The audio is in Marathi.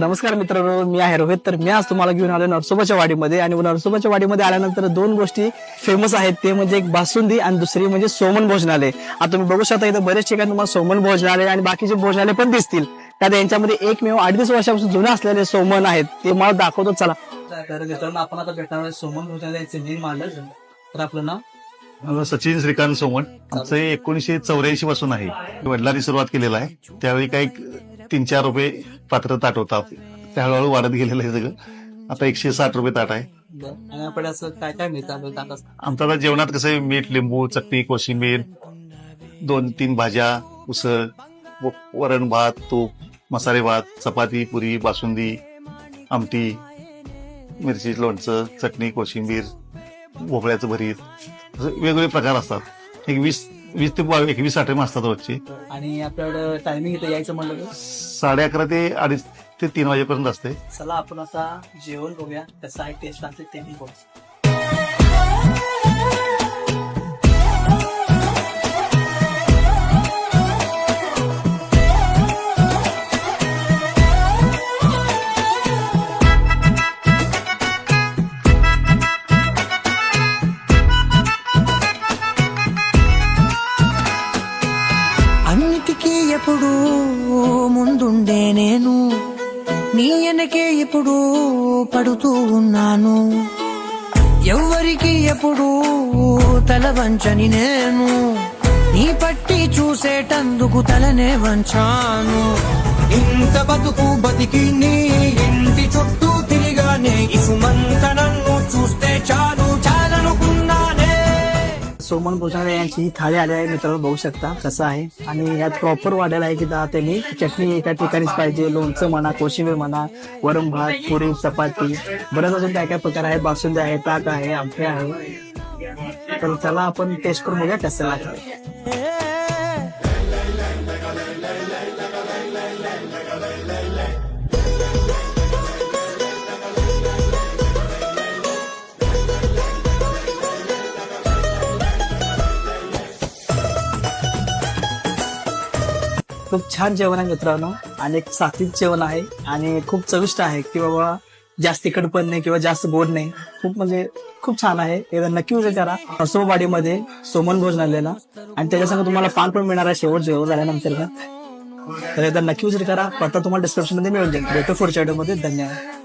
नमस्कार मित्रांनो मी आहे रोहित. तर मी आज तुम्हाला घेऊन आलो नरसोबाच्या वाडीमध्ये. आणि नरसोबाच्या वाडीमध्ये आल्यानंतर दोन गोष्टी फेमस आहेत. ते म्हणजे एक बासुंदी आणि दुसरी म्हणजे सोमन भोजनालय. आता तुम्ही बघू शकता इथं बरेच ठिकाणी तुम्हाला सोमन भोजनालय आणि बाकीचे भोजनालय पण दिसतील. त्यात यांच्यामध्ये एकमेव अडीच वर्षापासून जुने असलेले सोमन आहेत. ते मला दाखवतो चला. तर मित्रांनो आपण आता भेटणार सोमन भोजनालयाचे मेन तर आपलं नाव? माझं सचिन श्रीकांत सोमण आमचं हे एकोणीसशे चौऱ्याऐंशी पासून आहे. वडिलांनी सुरुवात केलेलं आहे. त्यावेळी काही तीन चार रुपये पात्र ताट होता ते हळूहळू वाढत गेलेलं आहे सगळं आता एकशे साठ रुपये ताट आहे बरं. आणि आपण असं काय काय मिळतं. आमचं आता जेवणात कसं आहे, मीठ लिंबू चटणी कोशिंबीर दोन तीन भाज्या उसळ व- वरण भात तूप मसाले भात चपाती पुरी बासुंदी आमटी मिरची लोणचं चटणी कोशिंबीर भोपळ्याचं भरीत असं वेगवेगळे प्रकार असतात एक वीस वीस ते बावीस एकवीस आठवण असतात रोजचे. आणि आपल्याकडं टायमिंग इथं यायचं म्हणलं तर? साडे अकरा ते अडीच ते तीन वाजेपर्यंत असते चला आपण आता जेवण बघूया. कसं आहे टेस्ट लागते ते पण बघू ఎప్పుడు ముందుండే నేను? నీ వెనకే ఇప్పుడు పడుతూ ఉన్నాను? ఎవ్వరికి ఎప్పుడు తల వంచని నేను? నీ పట్టి చూసేటందుకు తలనే వంచాను. ఇంత బతుకు బతికి నీ ఇంటి చుట్టూ తిరిగానే ఇసుమంత నన్ను చూస్తే చాలు. सोमन भोजनालय यांची ही थाळी आली आहे. मित्रांनो बघू शकता कसं आहे. आणि यात प्रॉपर वाढायला आहे की दा- त्यांनी चटणी एका ठिकाणीच पाहिजे. लोणचं म्हणा कोशिंबीर म्हणा वरण भात पुरी चपाती बरेच अजून काय काय प्रकार आहे बासुंदी आहे ताक आहे आमटे आहे. तर चला आपण टेस्ट करून बघूया कसं लागतं. खूप छान जेवण आहे मित्रांनो. आणि एक सात्विक जेवण आहे. आणि खूप चविष्ट आहे की बाबा जास्त तिखट पण नाही किंवा जास्त गोड नाही. खूप म्हणजे खूप छान आहे. एकदा नक्की विजय करा. नरसोबावाडीमध्ये सोमन भोजनालयाला आणि त्याच्यासंग तुम्हाला पान पण मिळणार आहे. शेवट जेवण झाल्यानंतर. तर एकदा नक्की विचार करा. पत्ता तुम्हाला डिस्क्रिप्शनमध्ये मिळून जाईल. भेटू पुढच्या व्हिडिओमध्ये. धन्यवाद.